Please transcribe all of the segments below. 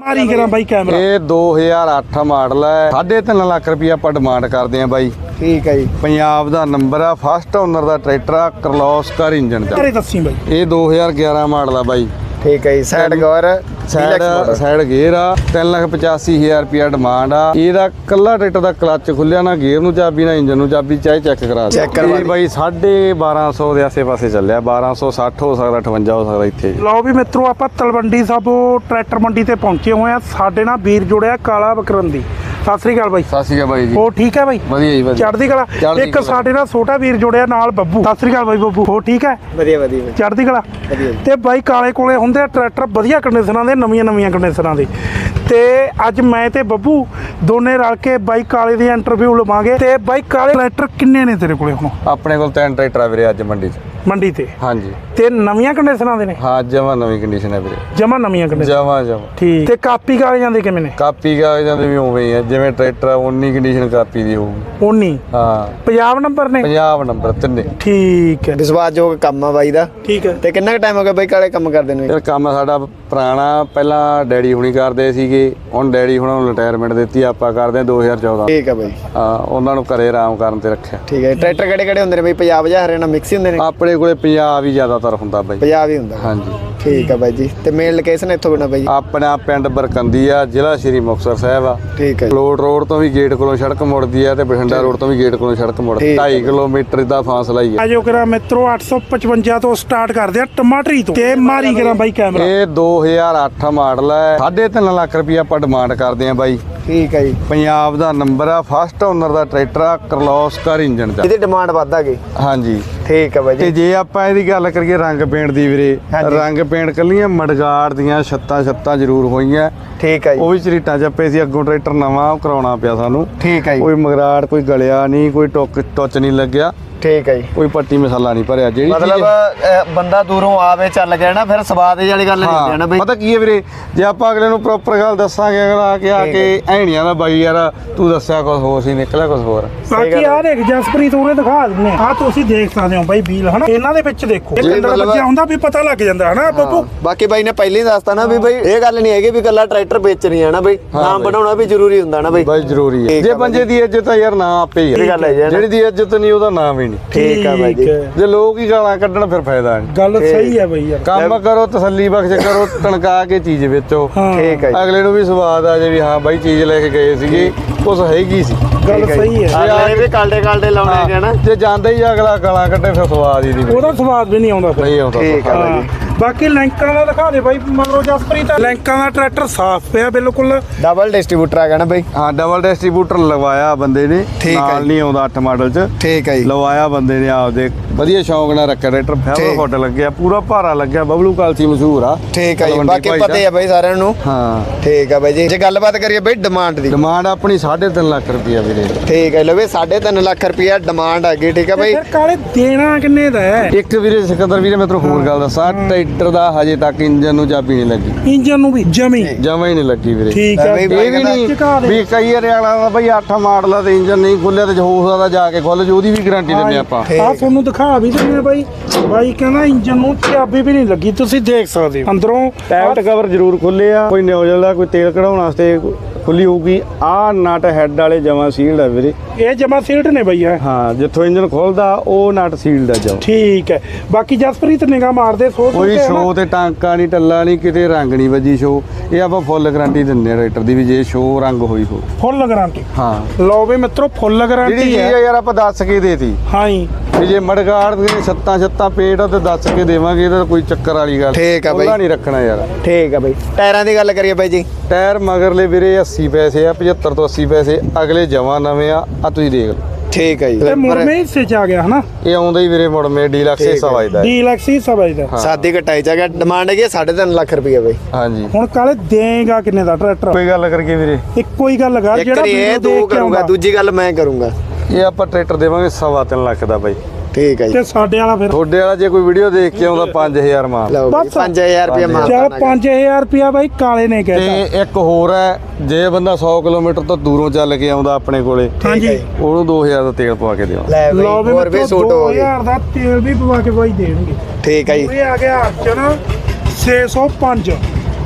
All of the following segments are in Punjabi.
ਮਾਰੀ ਕਰਾਂ ਬਾਈ ਕੈਮਰਾ। ਇਹ 2008 ਮਾਡਲ ਹੈ। 3.5 ਲੱਖ ਰੁਪਏ ਆਪਾਂ ਡਿਮਾਂਡ ਕਰਦੇ ਆ ਬਾਈ। ਠੀਕ ਹੈ ਜੀ। ਪੰਜਾਬ ਦਾ ਨੰਬਰ ਆ ਫਸਟ ਓਨਰ ਦਾ ਟਰੈਕਟਰ ਆ ਕਰਲੋਸਕਰ ਇੰਜਨ ਦਾ। ਘਰੇ ਦੱਸੀ ਬਾਈ। ਇਹ 2011 ਮਾਡਲ ਆ ਬਾਈ। ਠੀਕ ਹੈ ਜੀ ਸਾਈਡ ਗੌਰ ਸਾਈਡ ਸਾਈਡ ਗੇਅਰ ਆ 385000 ਰੁਪਿਆ ਡਿਮਾਂਡ ਆ। ਇਹਦਾ ਕੱਲਾ ਟਰੈਕਟਰ ਦਾ ਕਲੱਚ ਖੁੱਲਿਆ ਨਾ ਗੇਅਰ ਨੂੰ ਚਾਬੀ ਨਾ ਇੰਜਨ ਨੂੰ ਚਾਬੀ ਚਾਹੇ ਚੈੱਕ ਕਰਾ ਦੇ ਕਰਵਾ ਇਹ ਬਾਈ 1250 ਦੇ ਆਸੇ-ਪਾਸੇ ਚੱਲਿਆ 1260 ਹੋ ਸਕਦਾ 58 ਹੋ ਸਕਦਾ ਇੱਥੇ। ਲਓ ਵੀ ਮਿੱਤਰੋ ਆਪਾਂ ਤਲਵੰਡੀ ਸਾਬੋ ਟਰੈਕਟਰ ਮੰਡੀ ਤੇ ਪਹੁੰਚੇ ਹੋਏ ਆ। ਸਾਡੇ ਨਾਲ ਵੀਰ ਜੁੜਿਆ ਕਾਲਾ ਬਕਰੰਦੀ। ਸਤਿ ਸ੍ਰੀ ਅਕਾਲ ਬਾਈ। ਸਤਿ ਸ਼੍ਰੀ ਅਕਾਲ ਬਾਈ ਜੀ। ਹੋ ਠੀਕ ਹੈ ਬਾਈ? ਵਧੀਆ ਜੀ ਵਧੀਆ। ਚੜ੍ਹਦੀ ਕਲਾ। ਇੱਕ। ਸਾਡੇ ਨਾਲ ਛੋਟਾ ਵੀਰ ਜੁੜਿਆ ਨਾਲ ਬੱਬੂ। ਸਤਿ ਸ੍ਰੀ ਅਕਾਲ ਬਾਈ ਬੱਬੂ। ਹੋ ਠੀਕ ਹੈ? ਵਧੀਆ ਵਧੀਆ ਚੜ੍ਹਦੀ ਕਲਾ। ਵਧੀਆ। ਤੇ ਬਾਈ ਕਾਲੇ ਕੋਲੇ ਹੁੰਦੇ ਆ ਟਰੈਕਟਰ ਵਧੀਆ ਕੰਡੀਸ਼ਨਾਂ ਦੇ ਨਵੀਆਂ ਨਵੀਆਂ ਕੰਡੀਸ਼ਨਾਂ ਦੇ। ਤੇ ਅੱਜ ਮੈਂ ਤੇ ਬੱਬੂ ਦੋਨੇ ਰਲ ਕੇ ਬਾਈ ਕਾਲੇ ਦੀ ਇੰਟਰਵਿਊ ਲਵਾਂਗੇ। ਤੇ ਬਾਈ ਕਾਲੇ ਟਰੈਕਟਰ ਕਿੰਨੇ ਨੇ ਤੇਰੇ ਕੋਲੇ ਹੁਣ? ਆਪਣੇ ਕੋਲ ਤਿੰਨ ਟਰੈਕਟਰ ਆ ਵੀਰੇ ਅੱਜ ਮੰਡੀ 'ਚ। ਮੰਡੀ ਤੇ? ਹਾਂਜੀ। ਤੇ ਨਵੀਆਂ ਕੰਡੀਸ਼ਨਾਂ ਦੇ ਨੇ? ਹਾਂ ਜਮਾ ਨਵੀਂ ਕੰਡੀਸ਼ਨ ਹੈ ਵੀਰੇ। ਜਮਾ ਨਵੀਆਂ ਕੰਡੀਸ਼ਨ ਜਮਾ ਜਮਾ। ਠੀਕ। ਤੇ ਕਾਪੀ ਕਾਲੇ ਜਾਂਦੇ ਕਿਵੇਂ ਨੇ? ਕਾਪੀ ਕਾਗਜ਼ਾਂ ਦੇ ਵੀ ਉਵੇਂ ਹੀ ਆ ਜਿਵੇਂ ਟਰੈਕਟਰ ਆ ਉਨੀ ਕੰਡੀਸ਼ਨ ਕਾਪੀ ਦੀ ਹੋਊਗੀ। ਉਨੀ? ਹਾਂ। ਪੰਜਾਬ ਨੰਬਰ ਨੇ? ਪੰਜਾਬ ਨੰਬਰ ਤਿੰਨੇ। ਠੀਕ ਹੈ। ਵਿਸ਼ਵਾਸਯੋਗ ਕੰਮ ਆ ਬਾਈ ਦਾ। ਠੀਕ ਹੈ। ਤੇ ਕਿੰਨਾ ਕੁ ਟਾਈਮ ਹੋ ਗਿਆ ਬਾਈ ਕਾਲੇ ਕੰਮ ਕਰਦੇ ਨੂੰ? ਇਹ ਕੰਮ ਸਾਡਾ ਪੁਰਾਣਾ ਪਹਿਲਾਂ ਡੈਡੀ ਹੁਣੀ ਕਰਦੇ ਸੀਗੇ ਹੁਣ ਡੈਡੀ ਹੁਣਾਂ ਨੂੰ ਰਿਟਾਇਰਮੈਂਟ ਦਿੱਤੀ ਆਪਾਂ ਕਰਦੇ ਹਾਂ 2014 ਠੀਕ ਹੈ ਬਾਈ। ਹਾਂ ਉਹਨਾਂ ਨੂੰ ਘਰੇ ਆਰਾਮ ਕਰਨ ਤੇ ਰੱਖਿਆ। ਠੀਕ ਹੈ। ਟਰੈਕਟਰ ਕਿਹੜੇ ਕਿਹੜੇ ਹੁੰਦੇ ਨੇ ਬਾਈ? ਪੰਜਾਬ ਜਾਂ ਹਰਿਆਣਾ ਮਿਕਸ ਹੀ ਹੁੰਦੇ ਨੇ? ਆਪਣੇ ਕੋਲੇ ਪੰਜਾਬ ਹੀ ਜ਼ਿਆਦਾਤਰ ਹੁੰਦਾ ਬਾਈ। ਪੰਜਾਬ ਹੀ ਹੁੰਦਾ। ਹਾਂਜੀ। ਠੀਕ ਹੈ ਬਾਈ ਜੀ। ਤੇ ਮੇਨ ਲੋਕੇਸ਼ਨ ਇੱਥੋਂ ਬਣਾ ਬਾਈ ਜੀ। ਆਪਣਾ ਪਿੰਡ ਬਰਕੰਦੀ ਆ ਜ਼ਿਲ੍ਹਾ ਸ਼੍ਰੀ ਮੁਕਤਸਰ ਸਾਹਿਬ ਆ। ਠੀਕ ਹੈ ਜੀ। ਫਲੋਟ ਰੋਡ ਤੋਂ ਵੀ ਗੇਟ ਕੋਲੋਂ ਸੜਕ ਮੁੜਦੀ ਆ ਤੇ ਬਠਿੰਡਾ ਰੋਡ ਤੋਂ ਵੀ ਗੇਟ ਕੋਲੋਂ ਸੜਕ ਮੁੜਦੀ ਠੀਕ ਹੈ 2.5 ਕਿਲੋਮੀਟਰ ਦਾ ਫਾਸਲਾ ਹੀ ਆ। ਆਜੋ ਕਰਾ ਮਿੱਤਰੋ 855 ਤੋਂ ਸਟਾਰਟ ਕਰਦੇ ਆ ਟਮਾਟਰੀ ਤੋਂ। ਤੇ ਮਾਰੀ ਕਰਾਂ ਬਾਈ ਕੈਮਰਾ। ਇਹ 2008 ਮਾਡਲ ਹੈ। 3.5 ਲੱਖ ਰੁਪਏ ਆਪਾਂ ਡਿਮਾਂਡ ਕਰਦੇ ਆ ਬਾਈ। ਠੀਕ ਹੈ ਜੀ। ਪੰਜਾਬ ਦਾ ਨੰਬਰ ਆ ਫਸਟ ਓਨਰ ਦਾ ਟਰੈਕਟਰ ਆ ਕਰਲੋਸਕਰ ਇੰਜਨ ਦਾ। ਇਹਦੀ ਡਿਮਾਂਡ ਵੱਧ ਆ ਗਈ। ਹਾਂਜੀ। ਠੀਕ ਹੈ ਬਾਈ ਤੇ ਜੀ ਜੇ ਆਪਾਂ ਇਹਦੀ ਗੱਲ ਕਰੀਏ ਰੰਗ ਪੇਂਟ ਦੀ ਵੀਰੇ। ਰੰਗ ਪੇਂਟ ਕੱਲੀਆਂ ਮੜਗਾੜ ਦੀਆਂ ਛੱਤਾਂ ਛੱਤਾਂ ਜ਼ਰੂਰ ਹੋਈਆਂ। ਠੀਕ ਹੈ ਉਹ ਜੀ ਵੀ ਚਰੀਟਾਂ ਚੱਪੇ ਸੀ ਅੱਗੋਂ ਟਰੈਕਟਰ ਨਵਾਂ ਉਹ ਕਰਾਉਣਾ ਪਿਆ ਸਾਨੂੰ। ਠੀਕ ਹੈ ਜੀ। ਕੋਈ ਮਗਰਾੜ ਕੋਈ ਗਲਿਆ ਨਹੀਂ ਕੋਈ ਟੁੱਕ ਟੁੱਚ ਨਹੀਂ ਲੱਗਿਆ। ਠੀਕ ਹੈ ਜੀ। ਕੋਈ ਪੱਟੀ ਮਸਾਲਾ ਨਹੀਂ ਭਰਿਆ ਜਿਹੜੀ ਮਤਲਬ ਅਹ, ਬੰਦਾ ਦੂਰੋਂ ਆਵੇ ਚੱਲ ਗਿਆ ਨਾ ਫਿਰ ਸਵਾਦ ਵਾਲੀ ਗੱਲ ਨਹੀਂ ਹੁੰਦੀ ਹੈ ਨਾ ਬਾਈ? ਪਤਾ ਕੀ ਹੈ ਵੀਰੇ? ਜੇ ਆਪਾਂ ਅਗਲੇ ਨੂੰ ਪ੍ਰੋਪਰ ਗੱਲ ਦੱਸਾਂਗੇ ਅਗਲਾ ਆ ਕੇ ਆ ਕੇ ਐਣੀਆਂ ਦਾ ਬਾਈ ਯਾਰ ਤੂੰ ਦੱਸਿਆ ਕੁਝ ਹੋਰ ਸੀ ਨਿਕਲਿਆ ਕੁਝ ਹੋਰ। ਬਾਕੀ ਆ ਦੇਖ ਜਸਪ੍ਰੀਤ ਉਹਨੇ ਦਿਖਾ ਦਿੰਨੇ ਆ। ਤੁਸੀਂ ਦੇਖ ਸਕਦੇ ਹੋ ਬਾਈ ਵੀਲ ਹਨਾ? ਇਹਨਾਂ ਦੇ ਵਿੱਚ ਦੇਖੋ। ਇਹ ਜੀ, ਮਤਲਬ- ਬੱਚਾ ਹੁੰਦਾ ਵੀ ਪਤਾ ਲੱਗ ਜਾਂਦਾ ਹਨਾ? ਬੱਬੂ? ਬਾਕੀ ਬਾਈ ਨੇ ਪਹਿਲਾਂ ਹੀ ਦੱਸਤਾ ਨਾ ਵੀ ਬਾਈ ਇਹ ਗੱਲ ਨਹੀਂ ਹੈਗੀ ਵੀ ਕੱਲਾ ਟਰੈਕਟਰ ਵੇਚਣੀ ਹੈ ਨਾ ਬਾਈ? ਨਾਮ। ਬਣਾਉਣਾ ਵੀ ਜ਼ਰੂਰੀ ਹੁੰਦਾ ਨਾ ਬਾਈ? ਬਾਈ ਜ਼ਰੂਰੀ ਹੈ। ਠੀਕ ਜੇ ਆ ਬੰਦੇ ਦੀ ਇੱਜ਼ਤ ਆ ਯਾਰ ਨਾ ਆਪੇ ਹੀ ਇਹ ਗੱਲ ਹੈ ਜੀ, ਹੈ ਨਾ। ਜਿਹੜੀ ਦੀ ਇੱਜ਼ਤ ਨਹੀਂ ਉਹਦਾ ਨਾਮ ਹੀ ਨਹੀਂ। ਠੀਕ ਆ ਬਾਈ ਜੀ। ਹੈ। ਜੇ ਲੋਕ ਹੀ ਗਾਲਾਂ ਕੱਢਣ ਫਿਰ ਫਾਇਦਾ ਨਹੀਂ। ਗੱਲ ਸਹੀ ਹੈ ਬਈ ਯਾਰ। ਕੰਮ ਕਰੋ ਤਸੱਲੀ ਬਖਸ਼ ਕਰੋ ਤਣਕਾ ਕੇ ਚੀਜ਼ ਵੇਚੋ। ਹਾਂ। ਠੀਕ ਹੈ ਜੀ। ਅਗਲੇ ਨੂੰ ਵੀ ਸਵਾਦ ਆ ਜੇ ਵੀ ਹਾਂ ਬਾਈ ਚੀਜ਼ ਲੈ ਕੇ ਗਏ ਸੀਗੇ ਕੁਛ ਹੈਗੀ ਸੀ। ਗੱਲ ਠੀਕ ਹੈ ਸਹੀ ਹੈ। ਅਗਲੇ ਵੀ ਕਾਲਡੇ ਕਾਲਡੇ ਲਾਉਣੇ ਨਾ। ਜੇ ਜਾਂਦਾ ਹੀ ਅਗਲਾ ਗਾਲਾਂ ਕੱਢੇ ਫਿਰ ਸਵਾਦ ਹੀ ਨਹੀਂ ਉਹਦਾ ਸਵਾਦ ਵੀ ਨਹੀਂ ਆਉਂਦਾ ਫਿਰ। ਨਹੀਂ ਆਉਂਦਾ ਠੀਕ ਆ ਬਾਈ ਹਾਂ। ਜੀ। ਬਾਕੀ ਲੈਂਕਾਂ ਦਾ ਦਿਖਾ ਦੇ ਬਾਈ ਮਗਰੋਂ ਜਸਪ੍ਰੀਤ ਲੈਂਕਾਂ ਦਾ ਟਰੈਕਟਰ ਸਾਫ਼ ਪਿਆ ਬਿਲਕੁਲ। ਡਬਲ ਡਿਸਟ੍ਰੀਬਿਊਟਰ ਆ ਗਿਆ ਨਾ ਬਾਈ। ਹਾਂ ਡਬਲ ਡਿਸਟ੍ਰੀਬਿਊਟਰ ਲਗਵਾਇਆ ਬੰਦੇ ਨੇ। ਠੀਕ ਹੈ ਨਾਲ। ਨਹੀਂ ਆਉਂਦਾ 8 ਮਾਡਲ ਚ। ਠੀਕ ਹੈ ਜੀ। ਲਵਾਇਆ ਬੰਦੇ ਨੇ ਆਪਦੇ। ਵਧੀਆ ਸ਼ੌਂਕ ਨਾਲ ਰੱਖਿਆ ਟਰੈਕਟਰ। ਠੀਕ। ਫੁੱਟ ਲੱਗਿਆ ਪੂਰਾ ਭਾਰਾ ਲੱਗਿਆ ਬਬਲੂ ਕਾਲਸੀ ਮਸ਼ਹੂਰ ਆ। ਠੀਕ ਹੈ ਜੀ। ਬਾਕੀ ਪਤਾ ਹੀ ਆ ਬਾਈ ਸਾਰਿਆਂ ਨੂੰ। ਹਾਂ। ਠੀਕ ਆ ਬਾਈ ਜੀ। ਜੇ ਗੱਲਬਾਤ ਕਰੀਏ ਬਾਈ ਡਿਮਾਂਡ ਦੀ। ਡਿਮਾਂਡ ਆਪਣੀ 3.5 ਲੱਖ ਰੁਪਈਆ ਵੀਰੇ। ਠੀਕ ਹੈ ਲਵੇ 3.5 ਲੱਖ ਰੁਪਇਆ ਡਿਮਾਂਡ ਹੈਗੀ ਠੀਕ ਹੈ ਬਾਈ। ਫਿਰ ਕਾਲੇ ਦੇਣਾ ਕਿੰਨੇ ਦਾ ਹੈ? ਇੱਕ ਵੀਰੇ ਸਿਕੰਦਰ ਵੀਰੇ ਮੈਂ ਤੈਨੂੰ ਹੋਰ ਗੱਲ ਦੱਸਾਂ ਟਰੈਕਟਰ ਦਾ ਹਜੇ ਤੱਕ ਇੰਜਨ ਨੂੰ ਚਾਬੀ ਨਹੀਂ ਲੱਗੀ। ਇੰਜਨ ਨੂੰ ਵੀ ਜਮੀ? ਜਮਾ ਹੀ ਨਹੀਂ ਲੱਗੀ ਵੀਰੇ। ਠੀਕ ਹੈ ਇਹ ਵੀ ਨਹੀਂ। ਵੀ ਕਈ ਵਾਰ ਅਗਲਾ ਦਾ ਬਈ 8 ਮਾਡਲ ਦਾ ਇੰਜਨ ਨਹੀਂ ਖੁੱਲਿਆ ਤੇ ਹੋ ਸਕਦਾ ਜਾ ਕੇ ਖੁੱਲ ਜੂ ਉਹਦੀ ਵੀ ਗਾਰੰਟੀ ਦਿੰਦੇ ਆਪਾਂ। ਆ ਤੁਹਾਨੂੰ ਦਿਖਾ ਵੀ ਦਿੰਦੇ ਆ ਬਾਈ। ਬਾਈ ਕਹਿੰਦਾ ਇੰਜਨ ਨੂੰ ਚਾਬੀ ਵੀ ਨਹੀਂ ਲੱਗੀ ਤੁਸੀਂ ਦੇਖ ਸਕਦੇ ਹੋ। ਅੰਦਰੋਂ ਟੈਪਟ ਕਵਰ ਜ਼ਰੂਰ ਖੁੱਲੇ ਆ। ਕੋਈ ਨਿਊਜ਼ਲ ਦਾ ਕੋਈ ਤੇਲ ਕਢਾਉਣ ਵਾਸਤੇ ਖੁੱਲੀ ਹੋਊਗੀ। ਆ ਨਟ ਹੈਡ ਵਾਲੇ ਜਮਾ ਸੀਲਡ ਆ ਵੀਰੇ। ਇਹ ਜਮਾ ਸੀਟ ਨੇ ਬਈ ਹੈ? ਜਿੱਥੋਂ ਇੰਜਨ ਖੁੱਲਦਾ ਉਹ ਨਟ ਸੀਲਡ ਆ ਜਮਾ। ਠੀਕ ਹੈ। ਬਾਕੀ ਜਸਪ੍ਰੀਤ ਨਿਗਾਹ ਮਾਰਦੇ ਸੋ ਕੋਈ ਸ਼ੋ ਤੇ ਟਾਂਕਾ ਨਹੀਂ ਟੱਲਾ ਨਹੀਂ ਕਿਤੇ ਰੰਗ ਨਹੀਂ ਵੱਜੀ ਸ਼ੋ ਇਹ ਆਪਾਂ ਫੁੱਲ ਗਾਰੰਟੀ ਦਿੰਦੇ ਆ ਰਾਈਟਰ ਦੀ ਵੀ ਜੇ ਸ਼ੋ ਰੰਗ ਹੋਈ ਹੋ ਫੁੱਲ ਗਾਰੰਟੀ ਹਾਂ। ਲਓ ਵੀ ਮਿੱਤਰੋ ਫੁੱਲ ਜਿਹੜੀ ਗਾਰੰਟੀ ਚੀਜ਼ ਹੈ। ਆ ਯਾਰ ਆਪਾਂ ਦੱਸ ਕੇ ਦੇਤੀ। ਹਾਂ ਜੀ ਵੀ ਜੇ ਮੜਗਾੜ ਦੇ ਛੱਤਾਂ ਛੱਤਾਂ ਪੇਟ ਤੇ ਦੱਸ ਕੇ ਦੇਵਾਂਗੇ ਇਹਦਾ ਕੋਈ ਚੱਕਰ ਵਾਲੀ ਗੱਲ ਠੀਕ ਆ ਬਾਈ। ਖੁੱਲ੍ਹਾ ਨਹੀਂ ਰੱਖਣਾ ਯਾਰ। ਠੀਕ ਆ ਬਾਈ। ਟਾਇਰਾਂ ਦੀ ਗੱਲ ਕਰੀਏ ਬਾਈ ਜੀ। ਟਾਇਰ ਮਗਰਲੇ ਵੀਰੇ 80 ਪੈਸੇ ਆ 75 ਤੋਂ 80 ਪੈਸੇ ਅਗਲੇ ਜਮਾ ਨਵੇਂ ਆ ਆ ਤੁਸੀਂ ਦੇਖ ਲਓ। ਠੀਕ ਹੈ ਜੀ। ਤੇ ਮੁਰਮੇ ਹਿੱਸੇ ਚ ਆ ਗਿਆ ਹਨਾ? ਇਹ ਆਉਂਦਾ ਹੀ ਵੀਰੇ ਮੁੜ ਮੇ ਡੀਲਕਸ। ਹਿੱਸਾ ਵੱਜਦਾ ਹੈ। ਡੀਲੈਕਸੀ ਸਭਾਈ ਦਾ ਸਾਦੀ ਕਟਾਈ ਚ ਆ ਗਿਆ ਡਿਮਾਂਡ ਹੈਗੀ 3.5 ਲੱਖ ਰੁਪਇਆ ਬਾਈ। ਹਾਂਜੀ। ਹੁਣ ਕਾਲੇ ਦੇਗਾ ਕਿੰਨੇ ਦਾ ਟਰੈਕਟਰ? ਕੋਈ ਗੱਲ ਕਰਕੇ ਵੀਰੇ। ਇੱਕੋ ਹੀ ਗੱਲ ਕਰ ਇੱਕ ਜਿਹੜਾ ਵੀਡੀਓ ਇਹ ਦੋ ਦੇਖ ਕੇ ਕਰੂੰਗਾ ਆਉਂਦਾ ਦੂਜੀ ਗੱਲ ਮੈਂ ਕਰੂੰਗਾ। ਇਹ ਆਪਾਂ ਟਰੈਕਟਰ ਦੇਵਾਂਗੇ ਸਵਾ ਤਿੰਨ ਲੱਖ ਦਾ ਬਾਈ। ਠੀਕ ਹੈ ਜੀ। ਤੇ ਸਾਡੇ ਵਾਲਾ ਫਿਰ ਤੁਹਾਡੇ ਵਾਲਾ ਜੇ ਕੋਈ ਵੀਡੀਓ ਦੇਖ ਕੇ ਆਉਂਦਾ 5000 ਮਾਰ ਲਓ ਬਾਈ ਬਸ। 5000 ਰੁਪਇਆ ਚੱਲ ਮਾਰਦਾ ਚਲ 5000 ਰੁਪਿਆ ਬਾਈ ਕਾਲੇ ਨੇ ਕਹਿਤਾ। ਤੇ ਇੱਕ ਹੋਰ ਹੈ ਜੇ ਬੰਦਾ 100 ਕਿਲੋਮੀਟਰ ਤੋਂ ਦੂਰੋਂ ਚੱਲ ਕੇ ਆਉਂਦਾ ਆਪਣੇ ਕੋਲੇ ਹਾਂਜੀ। ਉਹਨੂੰ 2000 ਦਾ ਤੇਲ ਪਵਾ ਕੇ ਦੇਵਾਂ ਲੈ ਲਓ ਵੀ ਹੋਰ ਵੀ ਮਿੱਤਰੋ ਸੂਟ ਹੋ ਗਏ। 2000 ਦਾ ਤੇਲ ਵੀ ਪਵਾ ਕੇ ਬਾਈ ਦੇਣਗੇ। ਠੀਕ ਹੈ ਜੀ। ਇਹ ਆ ਗਿਆ ਅਰਚਨ 605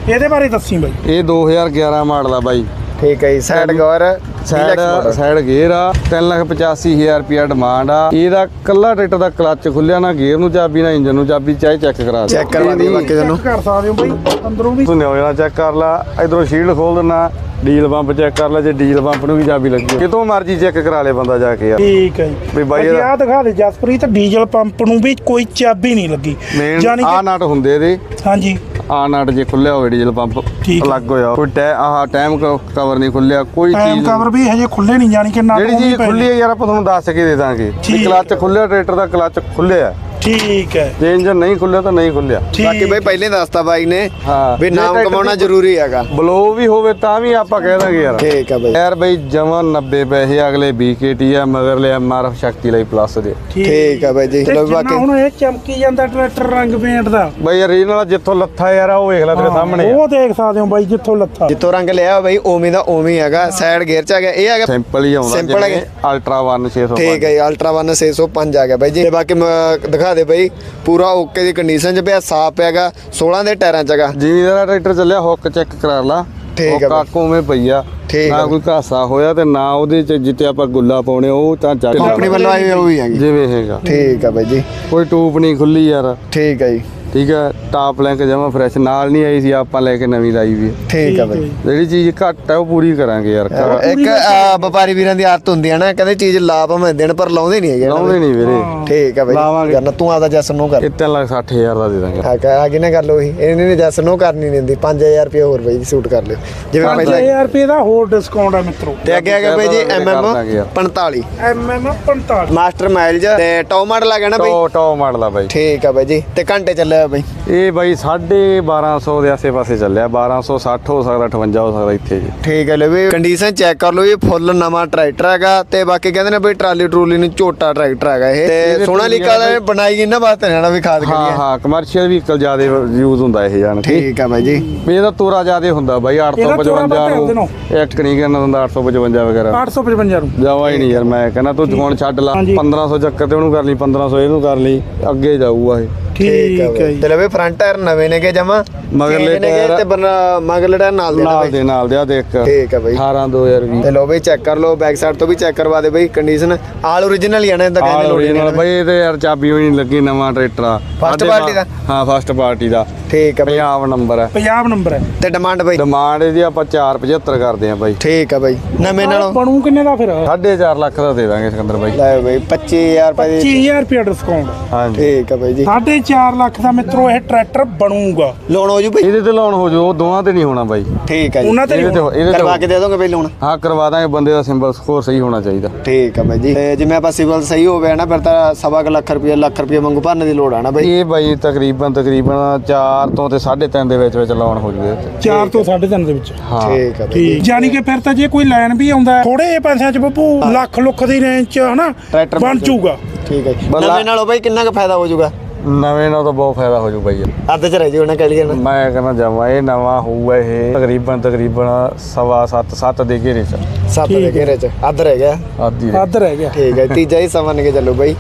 ਇਹਦੇ ਬਾਰੇ ਦੱਸੀ ਬਾਈ। ਇਹ 2011 ਮਾਡਲ ਆ ਬਾਈ। ਠੀਕ ਹੈ ਜੀ side cover side side gear ਆ 385000 ਰੁਪਿਆ ਡਿਮਾਂਡ ਆ। ਇਹਦਾ ਕੱਲਾ ਟਰੈਕਟਰ ਦਾ ਕਲੱਚ ਖੁੱਲਿਆ ਨਾ ਗੇਅਰ ਨੂੰ ਚਾਬੀ ਨਾ ਇੰਜਨ ਨੂੰ ਚਾਬੀ ਚਾਹੇ ਚੈੱਕ ਕਰਾ ਦੇ ਚੈੱਕ ਕਰਵਾ ਦਿਓ ਬਾਕੀ ਤੁਹਾਨੂੰ ਕਰ ਸਕਦੇ ਹੋ ਬਾਈ ਅੰਦਰੋਂ ਵੀ। ਨਿਓ ਜਾਣਾ ਚੈੱਕ ਕਰ ਲਾ ਇਧਰੋਂ ਸ਼ੀਲਡ ਖੋਲ ਦੇਣਾ ਡੀਜ਼ਲ ਪੰਪ ਚੈੱਕ ਕਰ ਲੈ ਜੇ ਡੀਜ਼ਲ ਪੰਪ ਨੂੰ ਵੀ ਚਾਬੀ ਲੱਗੀ ਕਿਤੋਂ ਮਰਜ਼ੀ ਚੈੱਕ ਕਰਾ ਲੇ ਬੰਦਾ ਜਾ ਕੇ ਯਾਰ। ਠੀਕ ਹੈ ਵੀ ਬਾਈ ਆ ਦਿਖਾ ਦੇ ਜਸਪ੍ਰੀਤ ਡੀਜ਼ਲ ਪੰਪ ਨੂੰ ਵੀ ਕੋਈ ਚਾਬੀ ਨਹੀਂ ਲੱਗੀ। ਯਾਨੀ ਆ ਨਟ ਹੁੰਦੇ ਇਹਦੇ। ਹਾਂਜੀ। ਆ ਨਟ ਜੇ ਖੁੱਲਿਆ ਹੋਵੇ ਡੀਜ਼ਲ ਪੰਪ ਠੀਕ। ਅਲੱਗ ਹੋਇਆ ਕੋਈ ਟੈ ਆਹ ਟਾਈਮ ਕਵਰ ਨਹੀਂ ਖੁੱਲਿਆ ਕੋਈ ਟਾਈਮ ਚੀਜ਼ ਕਵਰ ਵੀ ਹਜੇ ਖੁੱਲੇ ਨਹੀਂ ਜਾਣੀ ਕਿ ਨਾ ਜਿਹੜੀ ਚੀਜ਼ ਖੁੱਲੀ ਹੈ ਯਾਰ ਆਪਾਂ ਤੁਹਾਨੂੰ ਦੱਸ ਕੇ ਦੇ ਦਾਂਗੇ ਠੀਕ। ਕਲੱਚ ਖੁੱਲਿਆ ਟਰੈਕਟਰ ਦਾ ਕਲੱਚ ਖੁੱਲਿਆ ਠੀਕ ਹੈ। ਜੇ ਇੰਜਨ ਨਹੀਂ ਖੁੱਲਿਆ ਤਾਂ ਨਹੀਂ ਖੁੱਲਿਆ। ਬਾਕੀ ਬਈ ਪਹਿਲੇ ਦੱਸਤਾ ਬਾਈ ਨੇ ਹਾਂ। ਵੀ ਨਾਮ ਕਮਾਉਣਾ ਦੀ- ਜ਼ਰੂਰੀ ਹੈਗਾ। ਬਲੋ ਵੀ ਹੋਵੇ ਤਾਂ ਵੀ ਆਪਾਂ ਕਹਿ ਦਾਂਗੇ ਯਾਰ। ਠੀਕ ਹੈ ਬਈ। ਯਾਰ ਬਈ ਜਮਾਂ 90 ਪੈਸੇ ਅਗਲੇ BKT ਆ ਮਗਰ ਲਿਆ ਐਮਆਰਐਫ ਸ਼ਕਤੀ ਲਈ ਪਲੱਸ ਦੇ। ਠੀਕ। ਹੈ ਬਾਈ ਜੀ ਜਿੰਨਾ ਬਾਕੀ ਹੁਣ ਇਹ ਚਮਕੀ ਜਾਂਦਾ ਟਰੈਕਟਰ ਰੰਗ ਪੇਂਟ ਦਾ। ਬਈ ਯਾਰ ਇਹ ਨਾਲ ਜਿੱਥੋਂ ਲੱਥਾ ਯਾਰ ਉਹ ਵੇਖ ਲੈ ਤੇਰੇ ਸਾਹਮਣੇ। ਉਹ ਦੇਖ ਸਕਦੇ ਹੋ ਬਾਈ ਜਿੱਥੋਂ ਲੱਥਾ। ਜਿੱਥੋਂ ਰੰਗ ਲਿਆ ਬਈ ਉਵੇਂ ਦਾ ਉਵੇਂ ਹੀ ਹੈਗਾ ਸਾਈਡ ਗੇਅਰ ਚ ਆ ਗਿਆ ਇਹ ਹੈਗਾ ਸਿੰਪਲ ਹੀ ਆਉਂਦਾ Simple ਜਿਵੇਂ ਅਲਟਰਾ 1 600 ਠੀਕ ਹੈ ਅਲਟਰਾ 1 605 ਆ ਗਿਆ ਬਾਈ ਜੀ। ਤੇ ਬਾਕੀ ਮ- ਦਿਖਾ ਦੇ ਬਈ। ਪੂਰਾ ਓਕੇ ਦੀ ਕੰਡੀਸ਼ਨ ਚ ਪਿਆ ਸਾਫ਼ ਪਿਆਗਾ 16 ਦੇ ਟਾਇਰਾਂ ਚ ਹੈਗਾ। ਜਿਮੀਦਾਰ ਟਰੈਕਟਰ ਚੱਲਿਆ ਹੁੱਕ ਚੈੱਕ ਕਰਾ ਲਾ। ਠੀਕ ਆ ਹੁੱਕ ਬਈ। ਆਕੂ ਉਵੇਂ ਪਈ ਆ। ਠੀਕ ਨਾ ਕੋਈ ਘਾਸਾ ਹੋਇਆ ਤੇ ਨਾ ਉਹਦੇ ਚ ਜਿੱਤੇ ਆਪਾਂ ਗੁੱਲਾ ਪਾਉਣੇ ਉਹ ਤਾਂ ਚੱਕ ਕੰਪਨੀ ਵੱਲੋਂ ਆਈ ਹੋਈ ਹੈਗੀ। ਜਿਵੇਂ ਹੈਗਾ। ਠੀਕ ਹੈ ਬਾਈ ਜੀ। ਕੋਈ ਟੂਬ ਨਹੀਂ ਖੁੱਲੀ ਯਾਰ। ਠੀਕ ਹੈ ਜੀ। ਠੀਕ ਹੈ ਟਾਪ ਲਿੰਕ ਜਮਾ ਫਰੈਸ਼ ਨਾਲ ਨਹੀਂ ਆਈ ਸੀ ਆਪਾਂ ਲੈ ਕੇ ਨਵੀਂ ਲਾਈ ਵੀ ਹੈ। ਠੀਕ ਹੈ ਬਾਈ। ਜਿਹੜੀ ਚੀਜ਼ ਘੱਟ ਹੈ ਉਹ ਪੂਰੀ ਕਰਾਂਗੇ ਯਾਰ ਇੱਕ ਆ, ਵਪਾਰੀ ਵੀਰਾਂ ਦੀ ਆਦਤ ਹੁੰਦੀ ਹੈ ਨਾ ਕਹਿੰਦੇ ਚੀਜ਼ ਲਾ ਭਾਵੇਂ ਦੇਣ ਪਰ ਲਾਉਂਦੇ ਨਹੀਂ ਹੈਗੇ। ਨਾ ਲਾਉਂਦੇ ਨਹੀਂ ਵੀਰੇ। ਠੀਕ ਹੈ ਬਾਈ ਲਾਵਾਂਗੇ। ਕਰਨਾ ਤੂੰ ਆਦਾ ਜੈਸ ਨੂੰ ਕਰ। ਇਹ 3 ਲੱਖ 60000 ਦਾ ਦੇ ਦਾਂਗੇ। ਆ ਕਿ ਆ ਗਈ ਨਾ ਗੱਲ ਉਹੀ ਇਹਨੇ ਨੇ ਜੈਸ ਨੂੰ ਕਰਨੀ ਨਹੀਂ ਦਿੰਦੀ 5000 ਰੁਪਏ ਹੋਰ ਬਾਈ ਸੂਟ ਕਰ ਲਿਓ। ਜਿਵੇਂ ਪਹਿਲਾਂ 5000 ਰੁਪਏ ਦਾ ਹੋਰ ਡਿਸਕਾਊਂਟ ਹੈ ਮਿੱਤਰੋ। ਤੇ ਅੱਗੇ ਆ ਗਿਆ ਬਾਈ ਜੀ ਐਮਐਮ ਦਾਂਗੇ ਯਾਰ। 45 ਐਮਐਮ 45 ਮਾਸਟਰ ਮਾਈਲਜ ਤੇ ਟੌਪ ਮਾਡਲ ਆ ਗਿਆ ਨਾ ਬਾਈ? ਟੋ ਟੋ ਮਾਡਲ ਆ ਬਾਈ। ਠੀਕ ਆ ਬਾਈ ਜੀ ਤੇ ਘੰਟੇ ਚੱਲਿਆ ਬਾਈ? ਇਹ ਬਾਈ 1250 ਦੇ ਆਸੇ-ਪਾਸੇ ਚੱਲਿਆ। 1260 ਹੋ ਸਕਦਾ 58 ਹੋ ਸਕਦਾ ਇੱਥੇ ਜੀ। ਠੀਕ ਹੈ ਲੈ ਵੀ ਕੰਡੀਸ਼ਨ ਚੈੱਕ ਕਰ ਲਓ ਇਹ ਫੁੱਲ ਨਵਾਂ ਟਰੈਕਟਰ ਹੈਗਾ ਤੇ ਬਾਕੀ ਕਹਿੰਦੇ ਨੇ ਬਈ ਟਰਾਲੀ ਟਰੂਲੀ ਨੂੰ ਝੋਟਾ ਟਰੈਕਟਰ ਹੈਗਾ ਇਹ। ਤੇ ਇਹਦੇ ਸੋਨਾਲੀਕਾ ਨੇ ਬਣਾਈ ਇਹਨਾਂ ਵਾਸਤੇ ਰਹਿਣਾ ਵੀ ਖਾਦ ਹਾਂ ਕਰੀਏ। ਹਾਂ ਕਮਰਸ਼ੀਅਲ ਵਹੀਕਲ ਜ਼ਿਆਦਾ ਯੂਜ਼ ਹੁੰਦਾ ਇਹ ਕੇ ਠੀਕ ਆ ਬਾਈ ਜੀ। ਵੀ ਇਹਦਾ ਤੋਰਾ ਜ਼ਿਆਦਾ ਹੁੰਦਾ ਬਾਈ ਇਹਦਾ ਤੋਰਾ 855 ਪਤਾ ਹੁੰਦੇ ਨੂੰ ਇੱਕ ਨਹੀਂ ਕਰਨਾ ਹੁੰਦਾ 855 ਵਗੈਰਾ। 855 ਨੂੰ। ਜਾਵਾ ਹੀ ਨਹੀਂ ਯਾਰ ਮੈਂ ਕਹਿੰਦਾ ਤੂੰ ਹੁਣ ਛੱਡ ਲਾ। ਹਾਂਜੀ। 1500 ਚੱਕਰ ਤੇ ਉਹਨੂੰ ਕਰ ਲਈ 1500 ਇਹਨੂੰ ਕਰ ਲਈ। ਅੱਗੇ ਜਾਊਗਾ ਇਹ। ਠੀਕ ਹੈ ਬਾਈ। ਜੀ ਤੇ ਲੈ ਵੀ ਫਰੰਟ ਟਾਇਰ ਨਵੇਂ ਨੇਗੇ ਜਮਾ। ਮਗਰਲੇ ਟਾਇਰ- ਤੇ ਬਰਨਾ- ਮਗਰਲੇ ਟਾਇਰ ਨਾਲ ਦੇ ਨੇ ਨਾਲ ਬਾਈ। ਦੇ ਨਾਲ ਦੇ ਆ ਦੇਖ। ਠੀਕ ਆ ਬਾਈ। 18 2020 ਤੇ ਲੋ ਬਈ ਚੈੱਕ ਕਰ ਲਓ ਬੈਕ ਸਾਈਡ ਤੋਂ ਵੀ ਚੈੱਕ ਕਰਵਾ ਦੇ ਬਈ ਕੰਡੀਸ਼ਨ ਆਲ ਓਰੀਜਨਲ ਹੀ ਆਣਾ ਇਹਦਾ ਆਲ ਕਹਿੰਦੇ ਓਰੀਜਨਲ ਬਈ ਇਹ ਤੇ ਯਾਰ ਚਾਬੀ ਹੋਈ ਨਹੀਂ ਲੱਗੀ ਨਵਾਂ ਟਰੈਕਟਰ ਆ। ਸਾਡੇ party ਦਾ? ਹਾਂ ਫਸਟ ਪਾਰਟੀ ਦਾ। ਠੀਕ ਆ ਬਈ। ਪੰਜਾਬ ਨੰਬਰ ਹੈ ਪੰਜਾਬ ਨੰਬਰ ਹੈ ਤੇ ਡਿਮਾਂਡ ਬਈ? ਡਿਮਾਂਡ ਇਹਦੀ ਆਪਾਂ 475 ਕਰਦੇ ਆ ਬਾਈ। ਠੀਕ ਆ ਬਈ। ਨਵੇਂ ਨਾਲੋਂ? ਬਣੂ ਕਿੰਨੇ ਦਾ ਫਿਰ? 4.5 ਲੱਖ ਦਾ ਦੇ ਦਾਂਗੇ ਸਿਕੰਦਰ ਬਾਈ। ਲੈ ਬਈ 25000 ਰੁਪਏ ਦੀ 25000 ਰੁਪਏ ਡਿਸਕਾਊਂਟ ਹਾਂਜੀ। ਠੀਕ ਆ ਬਾਈ ਜੀ। 4.5 ਲੱਖ ਦਾ ਮਿੱਤਰੋ ਇਹ ਟਰੈਕਟਰ ਬਣੂਗਾ। ਲੋਨ ਹੋ ਜੂ ਬਈ। ਇਹਦੇ ਤੇ ਲਾਉਣ ਹੋ ਜੋ ਦੋਵਾਂ ਤੇ ਨਹੀਂ ਹੋਣਾ ਬਾਈ। ਠੀਕ ਆ ਜੀ। ਉਹਨਾਂ ਤੇ ਇਹਦੇ ਨਹੀਂ ਤੇ ਹੋਣਾ। ਇਹਦੇ ਕਰਵਾ ਕੇ ਦੇ ਦੋਗੇ ਬਈ ਲੋਨ ਹਾਂ ਕਰਵਾ ਦਾਂਗੇ ਬੰਦੇ ਦਾ ਸਿੰਬਲ ਸਕੋਰ ਸਹੀ ਹੋਣਾ ਚਾਹੀਦਾ। ਠੀਕ ਆ ਬਾਈ ਜੀ। ਤੇ ਜਿਵੇਂ ਆਪਾਂ ਸਿਵਲ ਸਹੀ ਹੋਵੇ ਨਾ ਫਿਰ ਤਾਂ ਸਵਾ ਕੁ ਲੱਖ ਰੁਪਏ ਲੱਖ ਰੁਪਏ ਵਾਂਗੂ ਭਰਨੇ ਦੀ ਲੋੜ ਆ ਨਾ ਬਈ। ਇਹ ਬਾਈ ਤਕਰੀਬਨ ਤਕਰੀਬਨ 4 ਤੋਂ ਤੇ 3.5 ਦੇ ਵਿੱਚ ਵਿੱਚ ਲਾਉਣ ਹੋ ਜੂਗੇ 4 ਤੋਂ। 3.5 ਦੇ ਵਿੱਚ। ਹਾਂ। ਠੀਕ ਬਾਈ ਠੀਕ। ਯਾਨੀ ਕਿ ਫਿਰ ਤਾਂ ਜੇ ਕੋਈ ਲੈਣ ਵੀ ਆਉਂਦਾ ਥੋੜੇ ਜਿਹੇ ਪੈਸਿਆਂ 'ਚ ਬੱਬੂ ਲੱਖ ਲੁੱਖ ਦੀ ਰੇਂਜ 'ਚ ਹਨਾ ਟਰੈਕਟਰ ਬਣ ਜਾਊਗਾ ਠੀਕ ਹੈ ਜੀ। ਨਵੇਂ ਨਾਲੋਂ ਬਈ ਕਿੰਨਾ ਕੁ ਫਾਇਦਾ ਹੋ ਜਾਊਗਾ ਨਵੇਂ ਨਾਲ ਤਾਂ ਬਹੁਤ ਫਾਇਦਾ ਹੋ ਜੂ ਬਾਈ ਯਾਰ। ਅੱਧ ਚ ਰਹਿ ਨਾ ਕਹਿ ਨਾ। ਮੈਂ ਕਹਿੰਦਾ ਜਾਵਾਂ ਇਹ ਨਵਾਂ ਹੋਊਗਾ ਇਹ ਤਕਰੀਬਨ ਤਕਰੀਬਨ ਸਵਾ 7 7 ਦੇ ਘੇਰੇ ਚ। ਸੱਤ ਦੇ ਘੇਰੇ ਚ। ਅੱਧ ਰਹਿ ਗਿਆ। ਆਦੀ। ਅੱਧ ਰਹਿ ਗਿਆ। ਠੀਕ ਹੈ ਤੀਜਾ ਹੀ ਸਮਝ ਕੇ ਚੱਲੋ ਬਈ।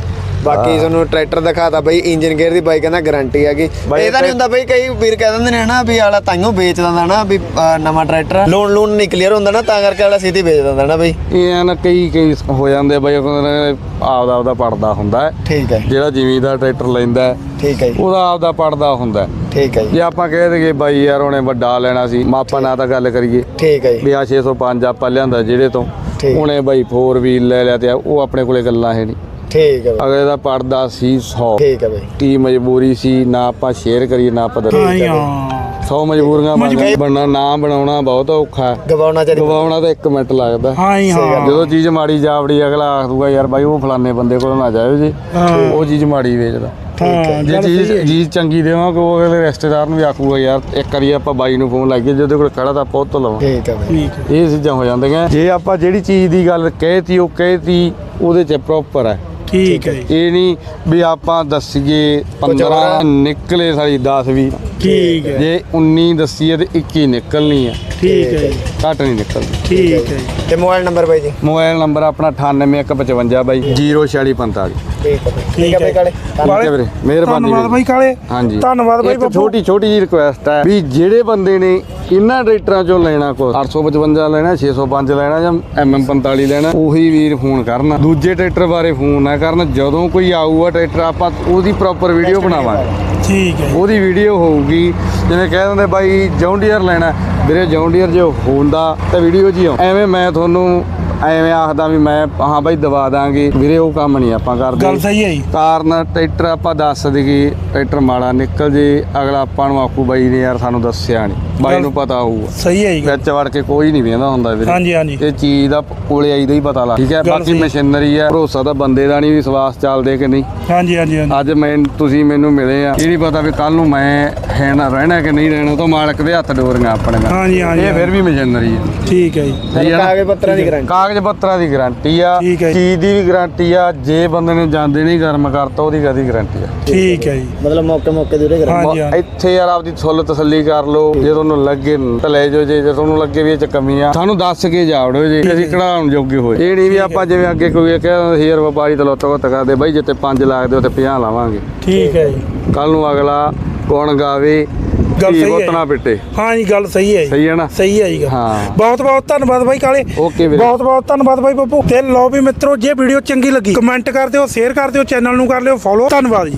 ਬਾਕੀ ਤੁਹਾਨੂੰ ਟਰੈਕਟਰ ਦਿਖਾਤਾ ਬਈ ਇੰਜਨ ਗੇਅਰ ਦੀ ਬਾਈ ਕਹਿੰਦਾ ਗਾਰੰਟੀ ਹੈਗੀ। ਬਾਈ ਇਹਦਾ ਨਹੀਂ ਹੁੰਦਾ ਬਈ ਕਈ ਵੀਰ ਕਹਿ ਦਿੰਦੇ ਨੇ ਨਾ ਵੀ ਆਲਾ ਤਾਈਓ ਵੇਚ ਦਿੰਦਾ ਨਾ ਵੀ ਨਵਾਂ ਟਰੈਕਟਰ ਲੋਨ ਲੋਨ ਨਹੀਂ ਕਲੀਅਰ ਹੁੰਦਾ ਨਾ ਤਾਂ ਕਰਕੇ ਆਲਾ ਸਿੱਧੀ ਵੇਚ ਦਿੰਦਾ ਨਾ ਬਈ। ਇਹ ਆ ਨਾ ਕਈ ਕਈ ਹੋ ਜਾਂਦੇ ਬਾਈ ਆਪਦਾ ਆਪਦਾ ਪੜਦਾ ਹੁੰਦਾ ਠੀਕ ਹੈ। ਜਿਹੜਾ ਜ਼ਿਮੀਦਾਰ ਟਰੈਕਟਰ ਲੈਂਦਾ ਠੀਕ ਹੈ ਉਹਦਾ ਆਪਦਾ ਪੜਦਾ ਹੁੰਦਾ। ਠੀਕ ਹੈ ਜੀ। ਜੇ ਆਪਾਂ ਕਹਿ ਦਈਏ ਬਾਈ ਯਾਰ ਉਹਨੇ ਵੱਡਾ ਲੈਣਾ ਸੀ ਮਾਪਾ ਨਾਲ ਤਾਂ ਗੱਲ ਕਰੀਏ। ਠੀਕ ਹੈ ਜੀ। ਵੀ ਆ 605 ਆਪਾਂ ਲਿਆਂਦਾ ਜਿਹੜੇ ਤੋਂ। ਉਹਨੇ ਬਾਈ 4 ਵੀਲ ਲੈ ਲਿਆ ਤੇ ਉਹ ਆਪਣੇ ਕੋਲੇ ਗੱਲਾਂ ਹੈ ਨਹੀਂ। ਠੀਕ ਹੈ ਬਈ। ਅਗਲੇ ਦਾ ਪੜਦਾ ਸੀ 100 ਠੀਕ ਹੈ ਬਈ। ਕੀ ਮਜਬੂਰੀ ਸੀ ਨਾ ਆਪਾਂ ਸ਼ੇਅਰ ਕਰੀਏ ਨਾ ਆਪਾਂ ਜੀ, ਹਾਂ 100 ਮਜਬੂਰੀਆਂ। ਬਣਨਾ ਨਾ ਬਣਾਉਣਾ ਬਹੁਤ ਔਖਾ ਹੈ। ਗਵਾਉਣਾ ਚਾਹੀਦਾ। ਗਵਾਉਣਾ ਤਾਂ 1 ਮਿੰਟ ਲੱਗਦਾ। ਹਾਂ ਜੀ, ਹਾਂ। ਜਦੋਂ ਚੀਜ਼ ਮਾੜੀ ਜਾਵੜੀ ਅਗਲਾ ਆਖ ਦੂਗਾ ਯਾਰ ਬਾਈ ਉਹ ਫਲਾਣੇ ਬੰਦੇ ਕੋਲ ਨਾ ਜਾਇਓ ਜੀ। ਹਾਂ। ਉਹ ਚੀਜ਼ ਮਾੜੀ ਵੇਚਦਾ। ਹਾਂ ਜੇ ਗੱਲ ਚੀਜ਼ ਸਹੀ ਹੈ। ਚੀਜ਼ ਚੰਗੀ ਦੇਵਾਂਗੇ ਉਹ ਅਗਲੇ ਰਿਸ਼ਤੇਦਾਰ ਨੂੰ ਵੀ ਆਖੂਗਾ ਯਾਰ ਇੱਕ ਵਾਰੀ ਆਪਾਂ ਬਾਈ ਨੂੰ ਫੋਨ ਲਾਈਏ ਜਿਹਦੇ ਕੋਲ ਖੜਾ ਤਾਂ ਆਪਾਂ ਉਹ ਤੋਂ ਲਵਾਂ ਠੀਕ ਹੈ ਬਈ। ਠੀਕ ਹੈ। ਇਹ ਚੀਜ਼ਾਂ ਹੋ ਜਾਂਦੀਆਂ। ਜੇ ਆਪਾਂ ਜਿਹੜੀ ਚੀਜ਼ ਦੀ ਗੱਲ ਕਹਿਤੀ ਉਹ ਕਹਿਤੀ ਉਹਦੇ 'ਚ ਪ੍ਰੋਪਰ ਹੈ। ਠੀਕ ਹੈ ਜੀ। ਇਹ ਨਹੀਂ ਵੀ ਆਪਾਂ ਦੱਸੀਏ ਕੁਝ ਹੋਰ 15 ਨਿਕਲੇ ਸਾਡੀ 10 ਵੀ ਠੀਕ ਹੈ। ਜੇ 19 ਦੱਸੀਏ ਤੇ 21 ਨਿਕਲਣੀ ਆ ਠੀਕ ਹੈ ਜੀ। ਘੱਟ ਨਹੀਂ ਨਿਕਲਦੀ। ਠੀਕ ਹੈ ਜੀ। ਤੇ ਮੋਬਾਈਲ ਨੰਬਰ ਬਾਈ ਜੀ? ਮੋਬਾਈਲ ਨੰਬਰ ਆਪਣਾ 98155 ਬਾਈ 04645 ਠੀਕ ਹੈ ਬਈ। ਕਾਲੇ। ਠੀਕ ਹੈ ਵੀਰੇ ਮਿਹਰਬਾਨੀ ਧੰਨਵਾਦ ਵੀਰੇ। ਬਾਈ ਕਾਲੇ। ਹਾਂਜੀ। ਧੰਨਵਾਦ ਬਾਈ ਇੱਕ ਬੱਬੂ। ਛੋਟੀ ਛੋਟੀ ਜੀ ਰਿਕੁਐਸਟ ਹੈ ਵੀ ਜਿਹੜੇ ਬੰਦੇ ਨੇ ਇਹਨਾਂ ਟਰੈਕਟਰਾਂ ਚੋਂ ਲੈਣਾ ਕੋ 855 ਲੈਣਾ 605 ਲੈਣਾ ਜਾਂ MM45 ਲੈਣਾ ਉਹੀ ਵੀਰ ਫੋਨ ਕਰਨ। ਦੂਜੇ ਟਰੈਕਟਰ ਬਾਰੇ ਫੋਨ ਨਾ ਕਰਨ ਜਦੋਂ ਕੋਈ ਆਊਗਾ ਟਰੈਕਟਰ ਆਪਾਂ ਉਹਦੀ ਪ੍ਰੋਪਰ ਵੀਡੀਓ ਬਣਾਵਾਂਗੇ। ਠੀਕ ਹੈ ਜੀ। ਉਹਦੀ ਵੀਡੀਓ ਹੋਊਗੀ ਜਿਵੇਂ ਕਹਿ ਦਿੰਦੇ ਬਾਈ ਜੌਂਡੀਅਰ ਲੈਣਾ। ਵੀਰੇ ਜੌਂਡੀਅਰ ਜੇ ਹੁੰਦਾ ਤਾਂ ਵੀਡੀਓ ਜੀ ਆਉ। ਐਵੇਂ ਮੈਂ ਤੁਹਾਨੂੰ ਐਵੇਂ ਆਖਦਾ ਵੀ ਮੈਂ ਹਾਂ ਬਾਈ ਦਵਾ ਦਾਂਗੇ। ਵੀਰੇ ਉਹ ਕੰਮ ਨਹੀਂ ਆਪਾਂ ਕਰਦੇ। ਗੱਲ ਸਹੀ ਹੈ ਜੀ। ਕਾਰਨ ਟਰੈਕਟਰ ਆਪਾਂ ਦੱਸ ਦੇਈਏ ਟਰੈਕਟਰ ਮਾੜਾ ਨਿਕਲ ਜੇ ਅਗਲਾ ਆਪਾਂ ਨੂੰ ਆਖੂ ਬਾਈ ਨੇ ਯਾਰ ਸਾਨੂੰ ਦੱਸਿਆ ਨਹੀਂ। ਬਾਈ ਨੂੰ ਪਤਾ ਹੋਊਗਾ ਸਹੀ ਹੈ ਜੀ ਵਿੱਚ ਵੜ ਕੇ ਕੋਈ ਨਹੀਂ ਵੇਂਦਾ ਹੁੰਦਾ ਵੀਰੇ। ਹਾਂਜੀ ਹਾਂਜੀ। ਇਹ ਚੀਜ਼ ਦਾ ਕੋਲੇ ਆਈਦਾ ਹੀ ਪਤਾ ਲੱਗ। ਠੀਕ ਹੈ ਬਾਕੀ। ਮਸ਼ੀਨਰੀ ਹੈ ਭਰੋਸਾ ਤਾਂ ਬੰਦੇ ਦਾ ਨਹੀਂ ਵਿਸ਼ਵਾਸ ਚੱਲਦੇ ਕਿ ਨਹੀਂ। ਹਾਂਜੀ ਹਾਂਜੀ ਹਾਂਜੀ। ਅੱਜ ਮੈਂ ਤੁਸੀਂ ਮੈਨੂੰ ਮਿਲੇ ਆ ਇਹ ਨਹੀਂ ਪਤਾ ਵੀ ਕੱਲ ਨੂੰ ਮੈਂ ਹੈ ਨਾ ਰਹਿਣਾ ਕਿ ਨਹੀਂ ਰਹਿਣਾ ਤਾਂ ਮਾਲਕ ਦੇ ਹੱਥ ਡੋਰੀਆਂ ਆਪਣੇ ਨਾਲ। ਹਾਂਜੀ, ਹਾਂਜੀ, ਇਹ ਫਿਰ ਵੀ ਮਸ਼ੀਨਰੀ ਹੈ। ਠੀਕ ਹੈ ਜੀ? ਕਾਗਜ਼ ਪੱਤਰਾਂ ਦੀ ਗਾਰੰਟੀ ਕਾਗਜ਼ ਪੱਤਰਾਂ ਦੀ ਗਾਰੰਟੀ ਆ। ਚੀਜ਼ ਦੀ ਵੀ ਗਾਰੰਟੀ ਆ। ਜੇ ਬੰਦੇ ਨੇ ਜਾਂਦੇ ਨਹੀਂ ਗਰਮ ਕਰਤਾ ਉਹਦੀ ਕਦੀ ਗਾਰੰਟੀ ਆ? ਠੀਕ ਹੈ ਜੀ। ਮਤਲਬ ਮੌਕੇ ਮੌਕੇ ਦੀ ਹਾਂਜੀ, ਹਾਂਜੀ। ਇੱਥੇ ਯਾਰ ਆਪਦੀ ਫੁੱਲ ਤਸੱਲੀ ਕਰ ਲਓ। ਜੇ ਤੁਹਾਨੂੰ ਲੱਗੇ ਤਾਂ ਲੈ ਜਾਓ ਜੇ ਜੇ ਤੁਹਾਨੂੰ ਲੱਗੇ ਵੀ ਇਹ ਚ ਕਮੀ ਆ। ਸਾਨੂੰ ਦੱਸ ਕੇ ਜਾਵੜੋ ਜੇ ਅਸੀਂ ਕਢਾਉਣ ਜੋਗੇ ਹੋਏ। ਇਹ ਨਹੀਂ ਵੀ ਆਪਾਂ ਜਿਵੇਂ ਅੱਗੇ ਕੋਈ ਕਹਿੰਦਾ ਸੀ ਯਾਰ ਵਪਾਰੀ ਤਾਂ ਲੁੱਟ ਘੁੱਟ ਕਰਦੇ ਬਾਈ ਜਿੱਤੇ 5 ਲੱਖ ਦੇ ਉੱਤੇ 50 ਲਾਵਾਂਗੇ। ਠੀਕ ਹੈ ਜੀ। ਕੱਲ ਨੂੰ ਅਗਲਾ ਕੌਣ ਗਾਵੇ ਗੱਲ ਸਹੀ ਹੈ। ਨਾ ਪਿੱਟੇ। ਹਾਂ ਜੀ ਗੱਲ ਸਹੀ ਹੈ ਸਹੀ ਹੈ ਨਾ? ਸਹੀ ਹੈ ਜੀ। ਹਾਂ। ਬਹੁਤ ਬਹੁਤ ਧੰਨਵਾਦ ਬਾਈ ਕਾਲੇ। ਓਕੇ ਵੀਰੇ। ਬਹੁਤ ਬਹੁਤ ਧੰਨਵਾਦ ਬਾਈ ਬੱਬੂ। ਤੇ ਲਓ ਵੀ ਮਿੱਤਰੋ ਜੇ ਵੀਡੀਓ ਚੰਗੀ ਲੱਗੀ ਕਮੈਂਟ ਕਰ ਦਿਓ ਸ਼ੇਅਰ ਕਰ ਦਿਓ ਚੈਨਲ ਨੂੰ ਕਰ ਲਿਓ ਫੋਲੋ ਧੰਨਵਾਦ ਜੀ।